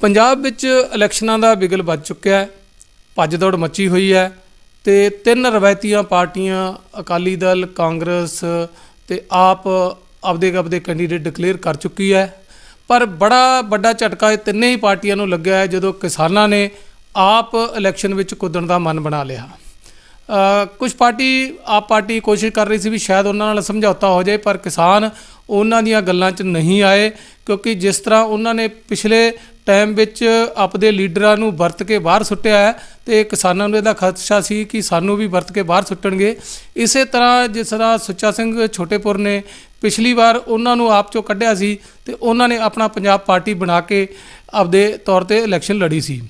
ਪੰਜਾਬ ਵਿੱਚ ਇਲੈਕਸ਼ਨਾਂ ਦਾ ਬਿਗਲ ਵੱਜ ਚੁੱਕਿਆ ਹੈ, ਭੱਜ ਦੌੜ ਮੱਚੀ ਹੋਈ ਹੈ ਤੇ ਤਿੰਨ ਰਵਾਇਤੀਆਂ ਪਾਰਟੀਆਂ ਅਕਾਲੀ ਦਲ, ਕਾਂਗਰਸ ਤੇ ਆਪ ਆਪਦੇ ਆਪਦੇ ਕੈਂਡੀਡੇਟ ਡਿਕਲੇਅਰ ਕਰ ਚੁੱਕੀ ਹੈ। ਪਰ ਬੜਾ ਵੱਡਾ ਝਟਕਾ ਇਹ ਤਿੰਨੇ ਹੀ ਪਾਰਟੀਆਂ ਨੂੰ ਲੱਗਿਆ ਹੈ ਜਦੋਂ ਕਿਸਾਨਾਂ ਨੇ ਆਪ ਇਲੈਕਸ਼ਨ ਵਿੱਚ ਕੁੱਦਣ ਦਾ ਮਨ ਬਣਾ ਲਿਆ। ਕੁਝ ਪਾਰਟੀ, ਆਪ ਪਾਰਟੀ ਕੋਸ਼ਿਸ਼ ਕਰ ਰਹੀ ਸੀ ਵੀ ਸ਼ਾਇਦ ਉਹਨਾਂ ਨਾਲ ਸਮਝੌਤਾ ਹੋ ਜਾਏ, ਪਰ ਕਿਸਾਨ ਉਹਨਾਂ ਦੀਆਂ ਗੱਲਾਂ 'ਚ ਨਹੀਂ ਆਏ ਕਿਉਂਕਿ ਜਿਸ ਤਰ੍ਹਾਂ ਉਹਨਾਂ ਨੇ ਪਿਛਲੇ ਟਾਈਮ ਵਿੱਚ ਆਪਦੇ ਲੀਡਰਾਂ ਨੂੰ ਵਰਤ ਕੇ ਬਾਹਰ ਸੁੱਟਿਆ ਹੈ ਤੇ ਕਿਸਾਨਾਂ ਨੂੰ ਇਹਦਾ ਖਦਸ਼ਾ ਸੀ ਕਿ ਸਾਨੂੰ ਵੀ ਵਰਤ ਕੇ ਬਾਹਰ ਸੁੱਟਣਗੇ। ਇਸੇ ਤਰ੍ਹਾਂ ਜਿਸ ਤਰ੍ਹਾਂ ਸੁੱਚਾ ਸਿੰਘ ਛੋਟੇਪੁਰ ਨੇ ਪਿਛਲੀ ਵਾਰ ਉਹਨਾਂ ਨੂੰ ਆਪ ਚੋਂ ਕੱਢਿਆ ਸੀ ਤੇ ਉਹਨਾਂ ਨੇ ਆਪਣਾ ਪੰਜਾਬ ਪਾਰਟੀ ਬਣਾ ਕੇ ਆਪਦੇ ਤੌਰ ਤੇ ਇਲੈਕਸ਼ਨ ਲੜੀ ਸੀ।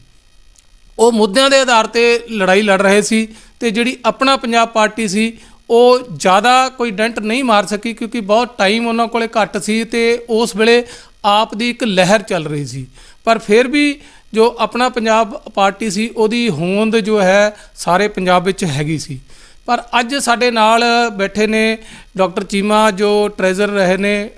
ਉਹ ਮੁੱਦਿਆਂ ਦੇ ਆਧਾਰ ਤੇ ਲੜਾਈ ਲੜ ਰਹੇ ਸੀ ਤੇ ਜਿਹੜੀ ਆਪਣਾ ਪੰਜਾਬ ਪਾਰਟੀ ਸੀ, ਉਹ ਜ਼ਿਆਦਾ ਕੋਈ ਡੈਂਟ ਨਹੀਂ ਮਾਰ ਸਕੀ ਕਿਉਂਕਿ ਬਹੁਤ ਟਾਈਮ ਉਹਨਾਂ ਕੋਲੇ ਘੱਟ ਸੀ ਤੇ ਉਸ ਵੇਲੇ ਆਪ ਦੀ ਇੱਕ ਲਹਿਰ ਚੱਲ ਰਹੀ ਸੀ। ਪਰ ਫਿਰ ਵੀ ਜੋ ਆਪਣਾ ਪੰਜਾਬ ਪਾਰਟੀ ਸੀ, ਉਹਦੀ ਹੋਂਦ ਜੋ ਹੈ, ਸਾਰੇ ਪੰਜਾਬ ਵਿੱਚ ਹੈਗੀ ਸੀ। ਪਰ ਅੱਜ ਸਾਡੇ ਨਾਲ ਬੈਠੇ ਨੇ ਡਾਕਟਰ ਚੀਮਾ, ਜੋ ਟ੍ਰੈਜ਼ਰ ਰਹੇ ਨੇ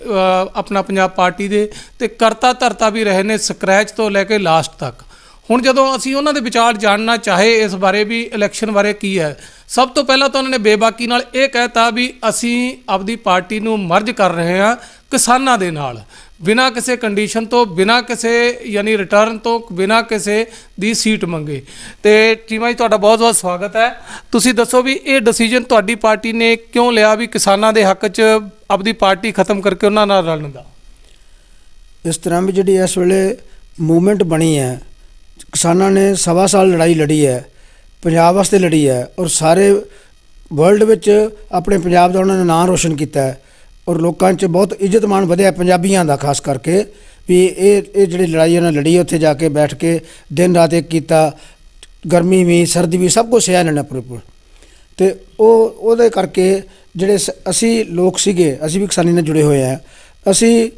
ਆਪਣਾ ਪੰਜਾਬ ਪਾਰਟੀ ਦੇ, ਤੇ ਕਰਤਾ ਧਰਤਾ ਵੀ ਰਹੇ ਨੇ ਸਕ੍ਰੈਚ ਤੋਂ ਲੈ ਕੇ ਲਾਸਟ ਤੱਕ। ਹੁਣ ਜਦੋਂ ਅਸੀਂ ਉਹਨਾਂ ਦੇ ਵਿਚਾਰ ਜਾਣਨਾ ਚਾਹੇ, ਇਸ ਬਾਰੇ ਵੀ, ਇਲੈਕਸ਼ਨ ਬਾਰੇ ਕੀ ਹੈ, ਸਭ ਤੋਂ ਪਹਿਲਾਂ ਤਾਂ ਉਹਨਾਂ ਨੇ ਬੇਬਾਕੀ ਨਾਲ ਇਹ ਕਹਿਤਾ ਵੀ ਅਸੀਂ ਆਪਦੀ ਪਾਰਟੀ ਨੂੰ ਮਰਜ ਕਰ ਰਹੇ ਹਾਂ ਕਿਸਾਨਾਂ ਦੇ ਨਾਲ। ਬਿਨਾਂ ਕਿਸੇ ਕੰਡੀਸ਼ਨ ਤੋਂ, ਬਿਨਾਂ ਕਿਸੇ, ਯਾਨੀ ਰਿਟਰਨ ਤੋਂ, ਬਿਨਾਂ ਕਿਸੇ ਦੀ ਸੀਟ ਮੰਗੇ। ਤੇ ਚੀਮਾ ਜੀ ਤੁਹਾਡਾ ਬਹੁਤ ਬਹੁਤ ਸਵਾਗਤ ਹੈ। ਤੁਸੀਂ ਦੱਸੋ ਵੀ ਇਹ ਡਿਸੀਜਨ ਤੁਹਾਡੀ ਪਾਰਟੀ ਨੇ ਕਿਉਂ ਲਿਆ ਵੀ ਕਿਸਾਨਾਂ ਦੇ ਹੱਕ 'ਚ ਆਪਦੀ ਪਾਰਟੀ ਖਤਮ ਕਰਕੇ ਉਹਨਾਂ ਨਾਲ ਰਲਣ ਦਾ? ਇਸ ਤਰ੍ਹਾਂ ਵੀ ਜਿਹੜੀ ਇਸ ਵੇਲੇ ਮੂਵਮੈਂਟ ਬਣੀ ਹੈ, ਕਿਸਾਨਾਂ ਨੇ ਸਵਾ ਸਾਲ ਲੜਾਈ ਲੜੀ ਹੈ, ਪੰਜਾਬ ਵਾਸਤੇ ਲੜੀ ਹੈ ਔਰ ਸਾਰੇ ਵਰਲਡ ਵਿੱਚ ਆਪਣੇ ਪੰਜਾਬ ਦਾ ਉਹਨਾਂ ਨੇ ਨਾਂ ਰੋਸ਼ਨ ਕੀਤਾ ਹੈ। ਔਰ ਲੋਕਾਂ 'ਚ ਬਹੁਤ ਇੱਜ਼ਤ ਮਾਣ ਵਧਿਆ ਪੰਜਾਬੀਆਂ ਦਾ, ਖਾਸ ਕਰਕੇ ਵੀ ਇਹ ਇਹ ਜਿਹੜੀ ਲੜਾਈ ਉਹਨਾਂ ਲੜੀ ਉੱਥੇ ਜਾ ਕੇ ਬੈਠ ਕੇ ਦਿਨ ਰਾਤ ਇੱਕ ਕੀਤਾ, ਗਰਮੀ ਵੀ, ਸਰਦੀ ਵੀ, ਸਭ ਕੁਝ ਸਿਆ ਇਹਨਾਂ ਨੇ ਆਪਣੇ ਉੱਪਰ ਤੇ ਉਹ, ਉਹਦੇ ਕਰਕੇ ਜਿਹੜੇ ਸ- ਅਸੀਂ ਲੋਕ ਸੀਗੇ, ਅਸੀਂ ਵੀ ਕਿਸਾਨੀ ਨਾਲ ਜੁੜੇ ਹੋਏ ਆ, ਅਸੀਂ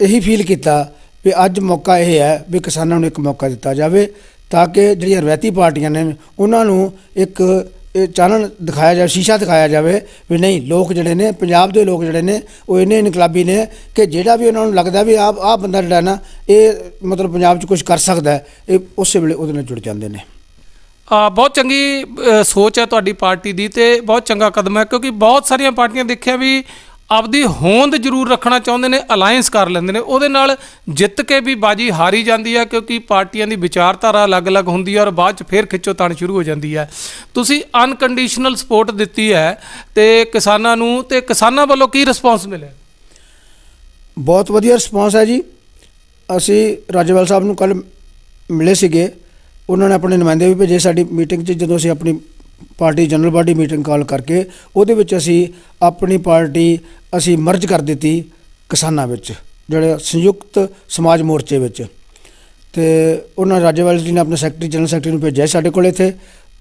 ਇਹੀ ਫੀਲ ਕੀਤਾ ਵੀ ਅੱਜ ਮੌਕਾ ਇਹ ਹੈ ਵੀ ਕਿਸਾਨਾਂ ਨੂੰ ਇੱਕ ਮੌਕਾ ਦਿੱਤਾ ਜਾਵੇ, ਤਾਂ ਕਿ ਜਿਹੜੀਆਂ ਰਵਾਇਤੀ ਪਾਰਟੀਆਂ ਨੇ, ਉਹਨਾਂ ਨੂੰ ਇੱਕ ਇਹ ਚਾਨਣ ਦਿਖਾਇਆ ਜਾਵੇ ਸ਼ੀਸ਼ਾ ਦਿਖਾਇਆ ਜਾਵੇ ਵੀ ਨਹੀਂ, ਲੋਕ ਜਿਹੜੇ ਨੇ, ਪੰਜਾਬ ਦੇ ਲੋਕ ਜਿਹੜੇ ਨੇ, ਉਹ ਇੰਨੇ ਇਨਕਲਾਬੀ ਨੇ ਕਿ ਜਿਹੜਾ ਵੀ ਉਹਨਾਂ ਨੂੰ ਲੱਗਦਾ ਵੀ ਆਹ ਆਹ ਬੰਦਾ ਜਿਹੜਾ ਨਾ, ਇਹ ਮਤਲਬ ਪੰਜਾਬ 'ਚ ਕੁਝ ਕਰ ਸਕਦਾ ਹੈ, ਇਹ ਉਸੇ ਵੇਲੇ ਉਹਦੇ ਨਾਲ ਜੁੜ ਜਾਂਦੇ ਨੇ। ਆ, ਬਹੁਤ ਚੰਗੀ ਸੋਚ ਹੈ ਤੁਹਾਡੀ ਪਾਰਟੀ ਦੀ ਤੇ ਬਹੁਤ ਚੰਗਾ ਕਦਮ ਹੈ, ਕਿਉਂਕਿ ਬਹੁਤ ਸਾਰੀਆਂ ਪਾਰਟੀਆਂ ਦੇਖਿਆ ਵੀ ਆਪਦੀ ਹੋਂਦ ਜ਼ਰੂਰ ਰੱਖਣਾ ਚਾਹੁੰਦੇ ਨੇ ਅਲਾਈਅੰਸ ਕਰ ਲੈਂਦੇ ਨੇ। ਉਹਦੇ ਨਾਲ ਜਿੱਤ ਕੇ ਵੀ ਬਾਜੀ ਹਾਰੀ ਜਾਂਦੀ ਹੈ ਕਿਉਂਕਿ ਪਾਰਟੀਆਂ ਦੀ ਵਿਚਾਰਧਾਰਾ ਅਲੱਗ-ਅਲੱਗ ਹੁੰਦੀ ਹੈ ਔਰ ਬਾਅਦ ਚ ਫੇਰ ਖਿੱਚੋ ਤਾਣ ਸ਼ੁਰੂ ਹੋ ਜਾਂਦੀ ਹੈ ਤੁਸੀਂ ਅਨਕੰਡੀਸ਼ਨਲ ਸਪੋਰਟ ਦਿੱਤੀ ਹੈ ਤੇ ਕਿਸਾਨਾਂ ਨੂੰ, ਤੇ ਕਿਸਾਨਾਂ ਵੱਲੋਂ ਕੀ ਰਿਸਪੌਂਸ ਮਿਲਿਆ? ਬਹੁਤ ਵਧੀਆ ਰਿਸਪਾਂਸ ਹੈ ਜੀ। ਅਸੀਂ ਰਾਜੇਵਾਲ ਸਾਹਿਬ ਨੂੰ ਕੱਲ ਮਿਲੇ ਸੀਗੇ। ਉਹਨਾਂ ਨੇ ਆਪਣੇ ਨੁਮਾਇੰਦੇ ਵੀ ਭੇਜੇ ਸਾਡੀ ਮੀਟਿੰਗ 'ਚ, ਜਦੋਂ ਅਸੀਂ ਆਪਣੀ party general body meeting call ਕਰਕੇ, ਉਹਦੇ ਵਿੱਚ ਅਸੀਂ ਆਪਣੀ ਪਾਰਟੀ ਅਸੀਂ ਮਰਜ ਕਰ ਦਿੱਤੀ ਕਿਸਾਨਾਂ ਵਿੱਚ ਜਿਹੜੇ ਸੰਯੁਕਤ ਸਮਾਜ ਮੋਰਚੇ ਵਿੱਚ। ਤੇ ਉਹਨਾਂ ਰਾਜੇਵਾਲ ਜੀ ਨੇ ਆਪਣੇ ਸੈਕਟਰੀ ਜਨਰਲ ਸੈਕਟਰੀ ਨੂੰ ਭੇਜਿਆ ਸਾਡੇ ਕੋਲ ਇੱਥੇ।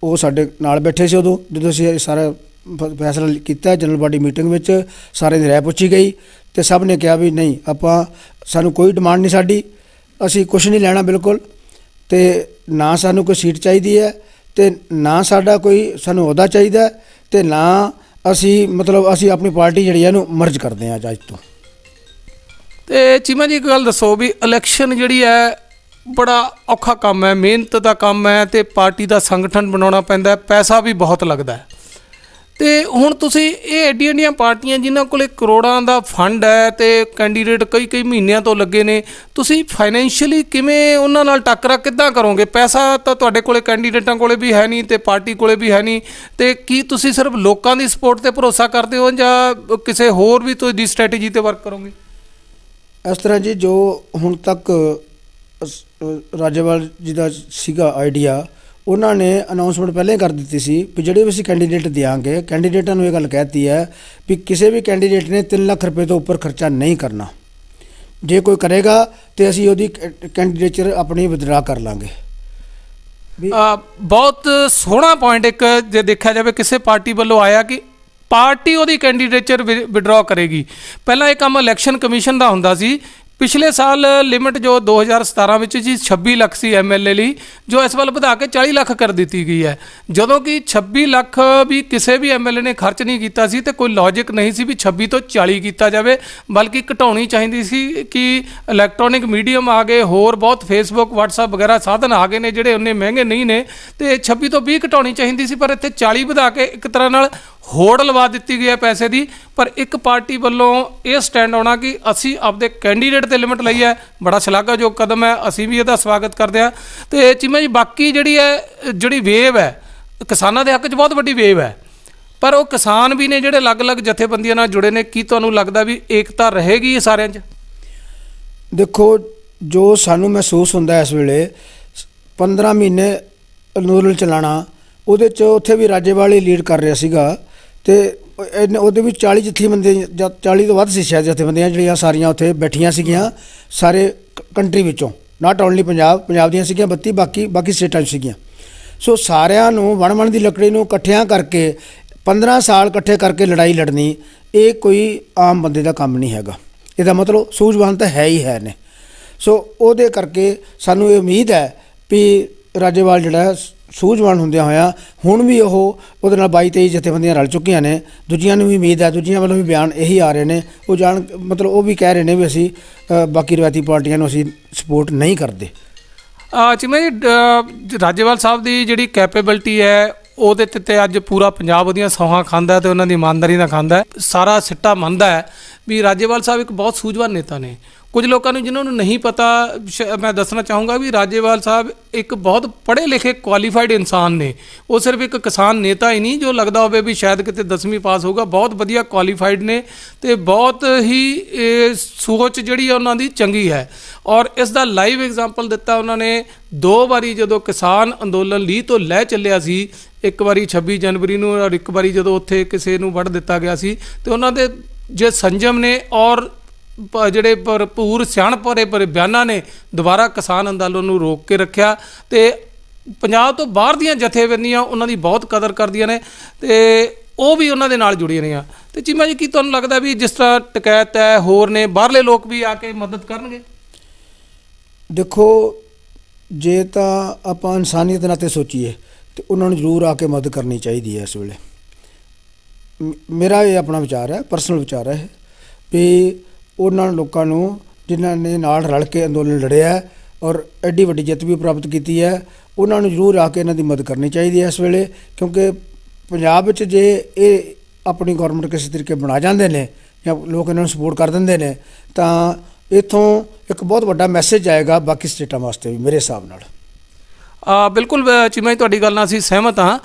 ਉਹ ਸਾਡੇ ਨਾਲ ਬੈਠੇ ਸੀ ਉਦੋਂ ਜਦੋਂ ਅਸੀਂ ਇਹ ਸਾਰਾ ਫੈਸਲਾ ਕੀਤਾ ਜਨਰਲ ਬਾਡੀ ਮੀਟਿੰਗ ਵਿੱਚ ਸਾਰੇ ਦੀ ਰਾਏ ਪੁੱਛੀ ਗਈ ਤੇ ਸਭ ਨੇ ਕਿਹਾ ਵੀ ਨਹੀਂ ਆਪਾਂ ਸਾਨੂੰ ਕੋਈ ਡਿਮਾਂਡ ਨਹੀਂ ਸਾਡੀ ਅਸੀਂ ਕੁਝ ਨਹੀਂ ਲੈਣਾ ਬਿਲਕੁਲ ਤੇ ਨਾ ਸਾਨੂੰ ਕੋਈ ਸੀਟ ਚਾਹੀਦੀ ਹੈ ਤੇ ਨਾ ਸਾਡਾ ਕੋਈ ਸਾਨੂੰ ਅਹੁਦਾ ਚਾਹੀਦਾ ਹੈ, ਤੇ ਨਾ ਅਸੀਂ ਮਤਲਬ ਅਸੀਂ ਆਪਣੀ ਪਾਰਟੀ ਜਿਹੜੀ ਹੈ ਇਹਨੂੰ ਮਰਜ ਕਰਦੇ ਹਾਂ ਅੱਜ ਅੱਜ ਤੋਂ। ਤੇ ਚੀਮਾ ਜੀ ਇੱਕ ਗੱਲ ਦੱਸੋ ਵੀ ਇਲੈਕਸ਼ਨ ਜਿਹੜੀ ਹੈ, ਬੜਾ ਔਖਾ ਕੰਮ ਹੈ, ਮਿਹਨਤ ਦਾ ਕੰਮ ਹੈ ਤੇ ਪਾਰਟੀ ਦਾ ਸੰਗਠਨ ਬਣਾਉਣਾ ਪੈਂਦਾ ਹੈ, ਪੈਸਾ ਵੀ ਬਹੁਤ ਲੱਗਦਾ ਹੈ। ਤੇ ਹੁਣ ਤੁਸੀਂ ਇਹ ਐਡੀਆਂ ਐਡੀਆਂ ਪਾਰਟੀਆਂ ਜਿਨ੍ਹਾਂ ਕੋਲੇ ਕਰੋੜਾਂ ਦਾ ਫੰਡ ਹੈ ਤੇ ਕੈਂਡੀਡੇਟ ਕਈ ਕਈ ਮਹੀਨਿਆਂ ਤੋਂ ਲੱਗੇ ਨੇ, ਤੁਸੀਂ ਫਾਈਨੈਂਸ਼ੀਅਲੀ ਕਿਵੇਂ ਉਹਨਾਂ ਨਾਲ ਟੱਕਰਾ ਕਿੱਦਾਂ ਕਰੋਗੇ? ਪੈਸਾ ਤਾਂ ਤੁਹਾਡੇ ਕੋਲੇ, ਕੈਂਡੀਡੇਟਾਂ ਕੋਲੇ ਵੀ ਹੈ ਨਹੀਂ ਤੇ ਪਾਰਟੀ ਕੋਲੇ ਵੀ ਹੈ ਨਹੀਂ, ਤੇ ਕੀ ਤੁਸੀਂ ਸਿਰਫ ਲੋਕਾਂ ਦੀ ਸਪੋਰਟ ਤੇ ਭਰੋਸਾ ਕਰਦੇ ਹੋ ਜਾਂ ਕਿਸੇ ਹੋਰ ਵੀ ਤੁਹਾਡੀ ਸਟ੍ਰੈਟਜੀ ਤੇ ਵਰਕ ਕਰੋਗੇ? ਇਸ ਤਰ੍ਹਾਂ ਜੀ ਜੋ ਹੁਣ ਤੱਕ ਰਾਜੇਵਾਲ ਜੀ ਦਾ ਸੀਗਾ ਆਈਡੀਆ ਉਹਨਾਂ ਨੇ ਅਨਾਉਂਸਮੈਂਟ ਪਹਿਲਾਂ ਹੀ ਕਰ ਦਿੱਤੀ ਸੀ ਵੀ ਜਿਹੜੇ ਵੀ ਅਸੀਂ ਕੈਂਡੀਡੇਟ ਦਿਆਂਗੇ ਕੈਂਡੀਡੇਟਾਂ ਨੂੰ ਇਹ ਗੱਲ ਕਹਿਤੀ ਹੈ ਵੀ ਕਿਸੇ ਵੀ ਕੈਂਡੀਡੇਟ ਨੇ 3 ਲੱਖ ਰੁਪਏ ਤੋਂ ਉੱਪਰ ਖਰਚਾ ਨਹੀਂ ਕਰਨਾ। ਜੇ ਕੋਈ ਕਰੇਗਾ ਤੇ ਅਸੀਂ ਉਹਦੀ ਕੈਂਡੀਡੇਚਰ ਆਪਣੀ ਵਿਦਡਰਾ ਕਰ ਲਾਂਗੇ। ਬਹੁਤ ਸੋਹਣਾ ਪੁਆਇੰਟ ਇੱਕ ਜੇ ਦੇਖਿਆ ਜਾਵੇ ਕਿਸੇ ਪਾਰਟੀ ਵੱਲੋਂ ਆਇਆ ਕਿ ਪਾਰਟੀ ਉਹਦੀ ਕੈਂਡੀਡੇਚਰ ਵਿਡਰਾ ਕਰੇਗੀ। ਪਹਿਲਾਂ ਇਹ ਕੰਮ ਇਲੈਕਸ਼ਨ ਕਮਿਸ਼ਨ ਦਾ ਹੁੰਦਾ ਸੀ। ਪਿਛਲੇ ਸਾਲ ਲਿਮਿਟ ਜੋ 2017 ਵਿੱਚ ਜੀ 26 ਲੱਖ ਸੀ ਐਮਐਲਏ ਲਈ, ਜੋ ਇਸ ਵੱਲ ਵਧਾ ਕੇ 40 ਲੱਖ ਕਰ ਦਿੱਤੀ ਗਈ ਹੈ। ਜਦੋਂ ਕਿ 26 ਲੱਖ ਵੀ ਕਿਸੇ ਵੀ ਐਮਐਲਏ ਨੇ ਖਰਚ ਨਹੀਂ ਕੀਤਾ ਸੀ ਤੇ ਕੋਈ ਲੌਜੀਕ ਨਹੀਂ ਸੀ ਵੀ 26 ਤੋਂ 40 ਕੀਤਾ ਜਾਵੇ, ਬਲਕਿ ਘਟਾਉਣੀ ਚਾਹੀਦੀ ਸੀ ਕਿ ਇਲੈਕਟ੍ਰੋਨਿਕ ਮੀਡੀਅਮ ਆ ਗਏ, ਹੋਰ ਬਹੁਤ ਫੇਸਬੁੱਕ WhatsApp ਵਗੈਰਾ ਸਾਧਨ ਆ ਗਏ ਨੇ ਜਿਹੜੇ ਉਹਨੇ ਮਹਿੰਗੇ ਨਹੀਂ ਨੇ, ਤੇ 26 ਤੋਂ 20 ਘਟਾਉਣੀ ਚਾਹੀਦੀ ਸੀ, ਪਰ ਇੱਥੇ 40 ਵਧਾ ਕੇ ਇੱਕ ਤਰ੍ਹਾਂ ਨਾਲ ਹੋੜ ਲਵਾ ਦਿੱਤੀ ਗਈ ਹੈ ਪੈਸੇ ਦੀ, ਪਰ ਇੱਕ ਪਾਰਟੀ ਵੱਲੋਂ ਇਹ ਸਟੈਂਡ ਆਉਣਾ ਕਿ ਅਸੀਂ ਆਪਦੇ ਕੈਂਡੀਡੇਟ ਤੇ ਲਿਮਿਟ ਲਈ ਹੈ, ਬੜਾ ਸ਼ਲਾਘਾਯੋਗ ਕਦਮ ਹੈ, ਅਸੀਂ ਵੀ ਇਹਦਾ ਸਵਾਗਤ ਕਰਦੇ ਹਾਂ। ਤੇ ਚੀਮਾ ਜੀ, ਬਾਕੀ ਜਿਹੜੀ ਹੈ, ਜਿਹੜੀ ਵੇਵ ਹੈ, ਕਿਸਾਨਾਂ ਦੇ ਹੱਕ 'ਚ ਬਹੁਤ ਵੱਡੀ ਵੇਵ ਹੈ। ਪਰ ਉਹ ਕਿਸਾਨ ਵੀ ਨੇ ਜਿਹੜੇ ਅਲੱਗ-ਅਲੱਗ ਜਥੇਬੰਦੀਆਂ ਨਾਲ ਜੁੜੇ ਨੇ, ਕੀ ਤੁਹਾਨੂੰ ਲੱਗਦਾ ਵੀ ਏਕਤਾ ਰਹੇਗੀ ਇਹ ਸਾਰਿਆਂ 'ਚ? ਦੇਖੋ, ਜੋ ਸਾਨੂੰ ਮਹਿਸੂਸ ਹੁੰਦਾ ਇਸ ਵੇਲੇ 15 ਮਹੀਨੇ ਅੰਦੋਲਨ ਚਲਾਣਾ, ਉਹਦੇ ਚ ਉੱਥੇ ਵੀ ਰਾਜੇਵਾਲ ਹੀ ਲੀਡ ਕਰ ਰਿਹਾ ਸੀਗਾ। ਤੇ ਇਹਨੇ- ਉਹਦੇ ਵਿੱਚ 40 ਜਥੇਬੰਦੀਆਂ ਜਾਂ 40 ਤੋਂ ਵੱਧ ਸੀ ਸ਼ਾਇਦ ਜਥੇਬੰਦੀਆਂ ਜਿਹੜੀਆਂ ਸਾਰੀਆਂ ਉੱਥੇ ਬੈਠੀਆਂ ਸੀਗੀਆਂ ਸਾਰੇ ਕੰਟਰੀ ਵਿੱਚੋਂ ਨਾਟ ਓਨਲੀ ਪੰਜਾਬ ਪੰਜਾਬ ਦੀਆਂ ਸੀਗੀਆਂ 32 ਬਾਕੀ ਬਾਕੀ ਸਟੇਟਾਂ 'ਚ ਸੀਗੀਆਂ। ਸੋ ਸਾਰਿਆਂ ਨੂੰ ਵਣ ਵਣ ਦੀ ਲੱਕੜੀ ਨੂੰ ਇਕੱਠਿਆਂ ਕਰਕੇ 15 ਸਾਲ ਇਕੱਠੇ ਕਰਕੇ ਲੜਾਈ ਲੜਨੀ, ਇਹ ਕੋਈ ਆਮ ਬੰਦੇ ਦਾ ਕੰਮ ਨਹੀਂ ਹੈਗਾ। ਇਹਦਾ ਮਤਲਬ ਸੂਝਵਾਨ ਤਾਂ ਹੈ ਹੀ ਹੈ ਨੇ ਸੋ ਉਹਦੇ ਕਰਕੇ ਸਾਨੂੰ ਇਹ ਉਮੀਦ ਹੈ ਵੀ ਰਾਜੇਵਾਲ ਜਿਹੜਾ ਹੈ ਸੂਝਵਾਨ ਹੁੰਦਿਆਂ ਹੋਇਆ ਹੁਣ ਵੀ ਉਹ ਉਹਦੇ ਨਾਲ 22 23 ਜਥੇਬੰਦੀਆਂ ਰਲ ਚੁੱਕੀਆਂ ਨੇ। ਦੂਜੀਆਂ ਨੂੰ ਵੀ ਉਮੀਦ ਹੈ ਦੂਜੀਆਂ ਵੱਲੋਂ ਵੀ ਬਿਆਨ ਇਹੀ ਆ ਰਹੇ ਨੇ। ਉਹ ਜਾਣ ਮਤਲਬ ਉਹ ਵੀ ਕਹਿ ਰਹੇ ਨੇ ਵੀ ਅਸੀਂ ਬਾਕੀ ਰਵਾਇਤੀ ਪਾਰਟੀਆਂ ਨੂੰ ਅਸੀਂ ਸਪੋਰਟ ਨਹੀਂ ਕਰਦੇ। ਆ ਜੀ, ਰਾਜੇਵਾਲ ਸਾਹਿਬ ਦੀ ਜਿਹੜੀ ਕੈਪੇਬਿਲਿਟੀ ਹੈ ਉਹਦੇ ਤੇ ਅੱਜ ਪੂਰਾ ਪੰਜਾਬ ਉਹਦੀਆਂ ਸੌਹਾਂ ਖਾਂਦਾ ਹੈ ਤੇ ਉਹਨਾਂ ਦੀ ਇਮਾਨਦਾਰੀ ਨਾਲ ਖਾਂਦਾ ਸਾਰਾ ਸਿੱਟਾ ਮੰਨਦਾ ਹੈ। ਵੀ ਰਾਜੇਵਾਲ ਸਾਹਿਬ ਇੱਕ ਬਹੁਤ ਸੂਝਵਾਨ ਨੇਤਾ ਨੇ। ਕੁਝ ਲੋਕਾਂ ਨੂੰ ਜਿਨ੍ਹਾਂ ਨੂੰ ਨਹੀਂ ਪਤਾ, ਸ਼- ਮੈਂ ਦੱਸਣਾ ਚਾਹੂੰਗਾ ਵੀ ਰਾਜੇਵਾਲ ਸਾਹਿਬ ਇੱਕ ਬਹੁਤ ਪੜ੍ਹੇ ਲਿਖੇ ਕੁਆਲੀਫਾਈਡ ਇਨਸਾਨ ਨੇ। ਉਹ ਸਿਰਫ ਇੱਕ ਕਿਸਾਨ ਨੇਤਾ ਹੀ ਨਹੀਂ, ਜੋ ਲੱਗਦਾ ਹੋਵੇ ਵੀ ਸ਼ਾਇਦ ਕਿਤੇ 10ਵੀਂ ਪਾਸ ਹੋਊਗਾ। ਬਹੁਤ ਵਧੀਆ ਕੁਆਲੀਫਾਈਡ ਨੇ ਤੇ ਬਹੁਤ ਹੀ ਸੋਚ ਜਿਹੜੀ ਹੈ ਉਹਨਾਂ ਦੀ ਚੰਗੀ ਹੈ। ਔਰ ਇਸ ਦਾ ਲਾਈਵ ਐਗਜ਼ਾਮਪਲ ਦਿੱਤਾ ਉਹਨਾਂ ਨੇ। ਦੋ ਵਾਰੀ ਜਦੋਂ ਕਿਸਾਨ ਅੰਦੋਲਨ ਲੀ ਤੋਂ ਲੈ ਚੱਲਿਆ ਸੀ, ਇੱਕ ਵਾਰੀ 26 ਜਨਵਰੀ ਨੂੰ ਔਰ ਇੱਕ ਵਾਰੀ ਜਦੋਂ ਉੱਥੇ ਕਿਸੇ ਨੂੰ ਵੜ ਦਿੱਤਾ ਗਿਆ ਸੀ, ਤੇ ਉਹਨਾਂ ਦੇ ਜੇ ਸੰਜਮ ਨੇ ਔਰ ਜਿਹੜੇ ਭਰਪੂਰ ਸਿਆਣਪਰੇ ਭਰੇ ਬਿਆਨਾਂ ਨੇ ਦੁਬਾਰਾ ਕਿਸਾਨ ਅੰਦੋਲਨ ਨੂੰ ਰੋਕ ਕੇ ਰੱਖਿਆ ਤੇ ਪੰਜਾਬ ਤੋਂ ਬਾਹਰ ਦੀਆਂ ਜਥੇਬੰਦੀਆਂ ਉਹਨਾਂ ਦੀ ਬਹੁਤ ਕਦਰ ਕਰਦੀਆਂ ਨੇ ਤੇ ਉਹ ਵੀ ਉਹਨਾਂ ਦੇ ਨਾਲ ਜੁੜੀਆਂ ਰਹੀਆਂ। ਤੇ ਚੀਮਾ ਜੀ, ਕੀ ਤੁਹਾਨੂੰ ਲੱਗਦਾ ਵੀ ਜਿਸ ਤਰ੍ਹਾਂ ਟਕੈਤ ਹੈ, ਹੋਰ ਨੇ, ਬਾਹਰਲੇ ਲੋਕ ਵੀ ਆ ਕੇ ਮਦਦ ਕਰਨਗੇ? ਦੇਖੋ, ਜੇ ਤਾਂ ਆਪਾਂ ਇਨਸਾਨੀਅਤ ਦੇ ਨਾਤੇ ਸੋਚੀਏ ਤੇ ਉਹਨਾਂ ਨੂੰ ਜ਼ਰੂਰ ਆ ਕੇ ਮਦਦ ਕਰਨੀ ਚਾਹੀਦੀ ਹੈ ਇਸ ਵੇਲੇ। ਮੇਰਾ ਇਹ ਆਪਣਾ ਵਿਚਾਰ ਹੈ ਪਰਸਨਲ ਵਿਚਾਰ ਹੈ ਇਹ, ਵੀ ਉਹਨਾਂ ਲੋਕਾਂ ਨੂੰ ਜਿਨ੍ਹਾਂ ਨੇ ਨਾਲ ਰਲ ਕੇ ਅੰਦੋਲਨ ਲੜਿਆ ਔਰ ਐਡੀ ਵੱਡੀ ਜਿੱਤ ਵੀ ਪ੍ਰਾਪਤ ਕੀਤੀ ਹੈ ਉਹਨਾਂ ਨੂੰ ਜ਼ਰੂਰ ਆ ਕੇ ਇਹਨਾਂ ਦੀ ਮਦਦ ਕਰਨੀ ਚਾਹੀਦੀ ਹੈ ਇਸ ਵੇਲੇ ਕਿਉਂਕਿ ਪੰਜਾਬ ਵਿੱਚ ਜੇ ਇਹ ਆਪਣੀ ਗਵਰਨਮੈਂਟ ਕਿਸੇ ਤਰੀਕੇ ਬਣਾ ਜਾਂਦੇ ਨੇ ਜਾਂ ਲੋਕ ਇਹਨਾਂ ਨੂੰ ਸਪੋਰਟ ਕਰ ਦਿੰਦੇ ਨੇ ਤਾਂ ਇਥੋਂ ਇੱਕ ਬਹੁਤ ਵੱਡਾ ਮੈਸੇਜ ਆਏਗਾ ਬਾਕੀ ਸਟੇਟਾਂ ਵਾਸਤੇ ਵੀ ਮੇਰੇ ਹਿਸਾਬ ਨਾਲ। ਬਿਲਕੁਲ ਅ, ਚੀਮਾ ਜੀ ਤੁਹਾਡੀ ਗੱਲ ਨਾਲ ਅਸੀਂ ਸਹਿਮਤ ਹਾਂ।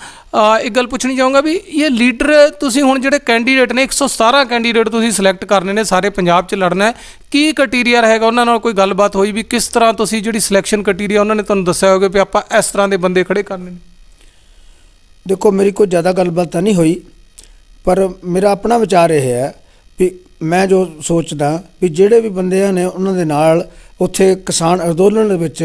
ਇੱਕ ਗੱਲ ਪੁੱਛਣੀ ਚਾਹੂੰਗਾ ਵੀ ਇਹ ਲੀਡਰ ਤੁਸੀਂ ਹੁਣ ਜਿਹੜੇ ਕੈਂਡੀਡੇਟ ਨੇ 117 ਕੈਂਡੀਡੇਟ ਤੁਸੀਂ ਸਿਲੈਕਟ ਕਰਨੇ ਨੇ ਸਾਰੇ ਪੰਜਾਬ 'ਚ ਲੜਨਾ ਹੈ। ਕੀ ਕ੍ਰਾਈਟੇਰੀਆ ਰਹੇਗਾ ਉਹਨਾਂ ਨਾਲ ਕੋਈ ਗੱਲਬਾਤ ਹੋਈ ਵੀ ਕਿਸ ਤਰ੍ਹਾਂ ਤੁਸੀਂ ਜਿਹੜੀ ਸਿਲੈਕਸ਼ਨ ਕ੍ਰਾਈਟੇਰੀਆ ਉਹਨਾਂ ਨੇ ਤੁਹਾਨੂੰ ਦੱਸਿਆ ਹੋਵੇ ਵੀ ਆਪਾਂ ਇਸ ਤਰ੍ਹਾਂ ਦੇ ਬੰਦੇ ਖੜੇ ਕਰਨੇ ਨੇ? ਦੇਖੋ ਮੇਰੀ ਕੋਈ ਜ਼ਿਆਦਾ ਗੱਲਬਾਤ ਤਾਂ ਨਹੀਂ ਹੋਈ ਪਰ ਮੇਰਾ ਆਪਣਾ ਵਿਚਾਰ ਇਹ ਹੈ ਵੀ ਮੈਂ ਜੋ ਸੋਚਦਾ ਵੀ ਜਿਹੜੇ ਵੀ ਬੰਦੇ ਨੇ ਉਹਨਾਂ ਦੇ ਨਾਲ ਉੱਥੇ ਕਿਸਾਨ ਅੰਦੋਲਨ ਦੇ ਵਿੱਚ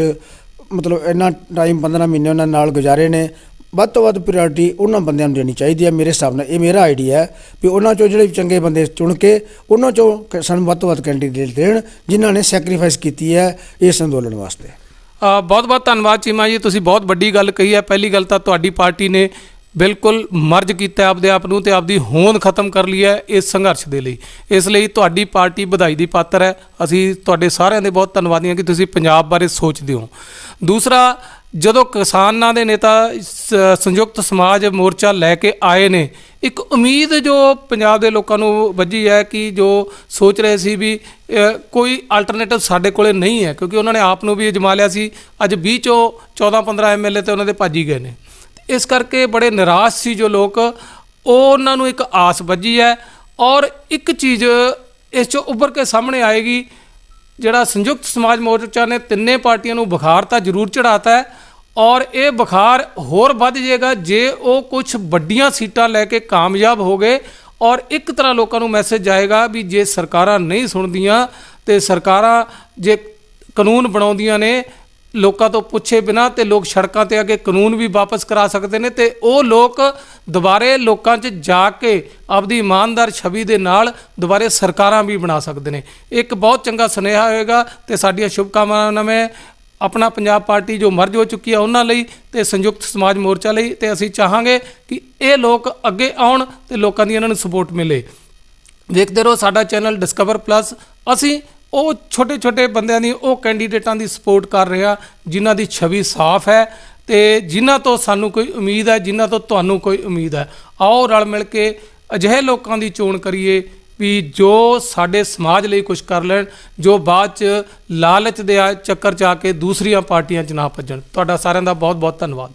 ਮਤਲਬ ਇੰਨਾ ਟਾਈਮ 15 ਮਹੀਨੇ ਉਹਨਾਂ ਨਾਲ ਗੁਜ਼ਾਰੇ ਨੇ, ਵੱਧ ਤੋਂ ਵੱਧ ਪ੍ਰਾਇੋਰਟੀ ਉਹਨਾਂ ਬੰਦਿਆਂ ਨੂੰ ਦੇਣੀ ਚਾਹੀਦੀ ਹੈ ਮੇਰੇ ਹਿਸਾਬ ਨਾਲ। ਇਹ ਮੇਰਾ ਆਈਡੀਆ ਹੈ ਵੀ ਉਹਨਾਂ ਚੋਂ ਜਿਹੜੇ ਚੰਗੇ ਬੰਦੇ ਚੁਣ ਕੇ, ਉਹਨਾਂ ਚੋਂ ਕ- ਸਾਨੂੰ ਵੱਧ ਤੋਂ ਵੱਧ ਕੈਂਡੀਡੇਟ ਦੇਣ, ਜਿਨ੍ਹਾਂ ਨੇ ਸੈਕਰੀਫਾਈਸ ਕੀਤੀ ਹੈ ਇਸ ਅੰਦੋਲਨ ਵਾਸਤੇ। ਬਹੁਤ ਬਹੁਤ ਧੰਨਵਾਦ ਚੀਮਾ ਜੀ, ਤੁਸੀਂ ਬਹੁਤ ਵੱਡੀ ਗੱਲ ਕਹੀ ਹੈ। ਪਹਿਲੀ ਗੱਲ ਤਾਂ ਤੁਹਾਡੀ ਪਾਰਟੀ ਨੇ ਬਿਲਕੁਲ ਮਰਜ ਕੀਤਾ ਆਪਦੇ ਆਪ ਨੂੰ ਤੇ ਆਪਦੀ ਹੋਂਦ ਖਤਮ ਕਰ ਲਈ ਹੈ ਇਸ ਸੰਘਰਸ਼ ਦੇ ਲਈ। ਇਸ ਲਈ ਤੁਹਾਡੀ ਪਾਰਟੀ ਵਧਾਈ ਦੀ ਪਾਤਰ ਹੈ। ਅਸੀਂ ਤੁਹਾਡੇ ਸਾਰਿਆਂ ਦੇ ਬਹੁਤ ਧੰਨਵਾਦੀ ਹਾਂ ਕਿ ਤੁਸੀਂ ਪੰਜਾਬ ਬਾਰੇ ਸੋਚਦੇ ਹੋ। ਦੂਸਰਾ, ਜਦੋਂ ਕਿਸਾਨਾਂ ਦੇ ਨੇਤਾ ਸ- ਸੰਯੁਕਤ ਸਮਾਜ ਮੋਰਚਾ ਲੈ ਕੇ ਆਏ ਨੇ, ਇੱਕ ਉਮੀਦ ਜੋ ਪੰਜਾਬ ਦੇ ਲੋਕਾਂ ਨੂੰ ਵੱਜੀ ਹੈ ਕਿ ਜੋ ਸੋਚ ਰਹੇ ਸੀ ਵੀ ਕੋਈ ਅਲਟਰਨੇਟਿਵ ਸਾਡੇ ਕੋਲੇ ਨਹੀਂ ਹੈ, ਕਿਉਂਕਿ ਉਹਨਾਂ ਨੇ ਆਪ ਨੂੰ ਵੀ ਅਜਮਾ ਲਿਆ ਸੀ। ਅੱਜ 20 ਚੋਂ 14 15 ਐਮਐਲਏ ਤੇ ਉਹਨਾਂ ਦੇ ਭੱਜ ਗਏ ਨੇ। ਇਸ ਕਰਕੇ ਬੜੇ ਨਿਰਾਸ਼ ਸੀ ਜੋ ਲੋਕ। ਉਹ ਉਹਨਾਂ ਨੂੰ ਇੱਕ ਆਸ ਵੱਜੀ ਹੈ ਔਰ ਇੱਕ ਚੀਜ਼ ਇਸ ਚੋਂ ਉੱਭਰ ਕੇ ਸਾਹਮਣੇ ਆਏਗੀ। ਜਿਹੜਾ ਸੰਯੁਕਤ ਸਮਾਜ ਮੋਰਚਾ ਨੇ ਤਿੰਨੇ ਪਾਰਟੀਆਂ ਨੂੰ ਬੁਖਾਰ ਤਾਂ ਜ਼ਰੂਰ ਚੜਾਤਾ ਹੈ ਔਰ ਇਹ ਬੁਖਾਰ ਹੋਰ ਵੱਧ ਜਾਏਗਾ ਜੇ ਉਹ ਕੁਝ ਵੱਡੀਆਂ ਸੀਟਾਂ ਲੈ ਕੇ ਕਾਮਯਾਬ ਹੋ ਗਏ ਔਰ ਇੱਕ ਤਰ੍ਹਾਂ ਲੋਕਾਂ ਨੂੰ ਮੈਸੇਜ ਜਾਏਗਾ ਵੀ ਜੇ ਸਰਕਾਰਾਂ ਨਹੀਂ ਸੁਣਦੀਆਂ ਤੇ ਸਰਕਾਰਾਂ ਜੇ ਕਾਨੂੰਨ ਬਣਾਉਂਦੀਆਂ ਨੇ ਲੋਕਾਂ ਤੋਂ ਪੁੱਛੇ ਬਿਨਾ ਤੇ ਲੋਕ ਸੜਕਾਂ ਤੇ ਅੱਗੇ ਕਾਨੂੰਨ ਵੀ ਵਾਪਸ ਕਰਾ ਸਕਦੇ ਨੇ ਤੇ ਉਹ ਲੋਕ ਦੁਬਾਰੇ ਲੋਕਾਂ 'ਚ ਜਾ ਕੇ ਆਪਦੀ ਇਮਾਨਦਾਰ ਛਵੀ ਦੇ ਨਾਲ ਦੁਬਾਰੇ ਸਰਕਾਰਾਂ ਵੀ ਬਣਾ ਸਕਦੇ ਨੇ। ਇੱਕ ਬਹੁਤ ਚੰਗਾ ਸੁਨੇਹਾ ਹੋਏਗਾ ਤੇ ਸਾਡੀਆਂ ਸ਼ੁਭਕਾਮਨਾਵਾਂ ਮੈਂ ਆਪਣਾ ਪੰਜਾਬ ਪਾਰਟੀ ਜੋ ਮਰਜ ਹੋ ਚੁੱਕੀ ਹੈ ਉਹਨਾਂ ਲਈ ਤੇ ਸੰਯੁਕਤ ਸਮਾਜ ਮੋਰਚਾ ਲਈ ਤੇ ਅਸੀਂ ਚਾਹਾਂਗੇ ਕਿ ਇਹ ਲੋਕ ਅੱਗੇ ਆਉਣ ਤੇ ਲੋਕਾਂ ਦੀ ਇਹਨਾਂ ਨੂੰ ਸਪੋਰਟ ਮਿਲੇ। ਦੇਖਦੇ ਰਹੋ ਸਾਡਾ ਚੈਨਲ ਡਿਸਕਵਰ ਪਲੱਸ ਅਸੀਂ ਉਹ ਛੋਟੇ ਛੋਟੇ ਬੰਦਿਆਂ ਦੀ, ਉਹ ਕੈਂਡੀਡੇਟਾਂ ਦੀ ਸਪੋਰਟ ਕਰ ਰਿਹਾ, ਜਿਨ੍ਹਾਂ ਦੀ ਛਵੀ ਸਾਫ਼ ਹੈ ਤੇ ਜਿਨ੍ਹਾਂ ਤੋਂ ਸਾਨੂੰ ਕੋਈ ਉਮੀਦ ਹੈ, ਜਿਨ੍ਹਾਂ ਤੋਂ ਤੁਹਾਨੂੰ ਕੋਈ ਉਮੀਦ ਹੈ। ਆਓ ਰਲ ਮਿਲ ਕੇ ਅਜਿਹੇ ਲੋਕਾਂ ਦੀ ਚੋਣ ਕਰੀਏ ਵੀ ਜੋ ਸਾਡੇ ਸਮਾਜ ਲਈ ਕੁਝ ਕਰ ਲੈਣ, ਜੋ ਬਾਅਦ ਚ ਲਾਲਚ ਦੇ ਆ- ਚੱਕਰ ਚ ਆ ਕੇ ਦੂਸਰੀਆਂ ਪਾਰਟੀਆਂ ਚ ਨਾ ਭੱਜਣ। ਤੁਹਾਡਾ ਸਾਰਿਆਂ ਦਾ ਬਹੁਤ ਬਹੁਤ ਧੰਨਵਾਦ।